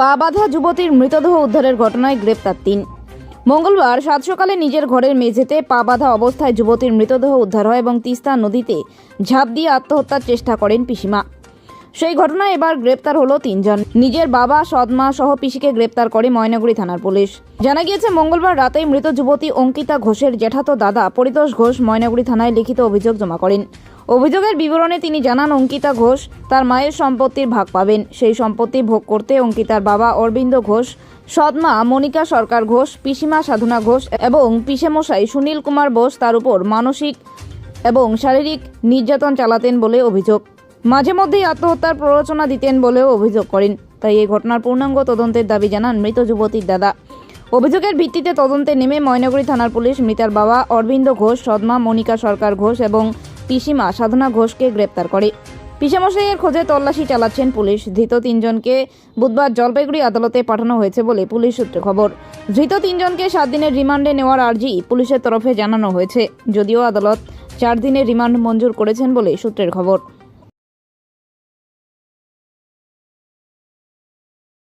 পা বাঁধা যুবতীর মৃতদেহ উদ্ধারের ঘটনায় গ্রেপ্তার তিন। মঙ্গলবার সাত সকালে নিজের ঘরের মেঝেতে পা বাঁধা অবস্থায় যুবতীর মৃতদেহ উদ্ধার হয় এবং তিস্তা নদীতে ঝাঁপ দিয়ে আত্মহত্যার চেষ্টা করেন পিসিমা। সেই ঘটনায় এবার গ্রেপ্তার হলো তিনজন। নিজের বাবা সদমা সহ পিসিকে গ্রেপ্তার করে ময়নাগুড়ি থানার পুলিশ। জানা গিয়েছে, মঙ্গলবার রাতেই মৃত যুবতী অঙ্কিতা ঘোষের জ্যাঠাতো দাদা পরিতোষ ঘোষ ময়নাগুড়ি থানায় লিখিত অভিযোগ জমা করেন। অভিযোগের বিবরণে তিনি জানান, অঙ্কিতা ঘোষ তার মায়ের সম্পত্তির ভাগ পাবেন। সেই সম্পত্তি ভোগ করতে অঙ্কিতার বাবা অরবিন্দ ঘোষ সদমা মনিকা সরকার ঘোষ, পিসিমা সাধনা ঘোষ এবং পিসেমশাই সুনীল কুমার বোস তার উপর মানসিক এবং শারীরিক নির্যাতন চালাতেন বলে অভিযোগ। মাঝে মধ্যেই আত্মহত্যার প্ররোচনা দিতেন বলেও অভিযোগ করেন। তাই এই ঘটনার পূর্ণাঙ্গ তদন্তের দাবি জানান মৃত যুবতীর দাদা। অভিযোগের ভিত্তিতে তদন্তে নেমে ময়নাগুড়ি থানার পুলিশ মৃতার বাবা অরবিন্দ ঘোষ সদমা মনিকা সরকার ঘোষ এবং পিসিমা সাধনা ঘোষকে গ্রেপ্তার করে। পিসামশাইয়ের খোঁজে তল্লাশি চালাচ্ছেন পুলিশ। ধৃত তিনজনকে বুধবার জলপাইগুড়ি আদালতে পাঠানো হয়েছে বলে পুলিশ সূত্রে খবর। ধৃত তিনজনকে সাত দিনের রিমান্ডে নেওয়ার আর্জি পুলিশের তরফে জানানো হয়েছে। যদিও আদালত চার দিনের রিমান্ড মঞ্জুর করেছেন বলে সূত্রের খবর।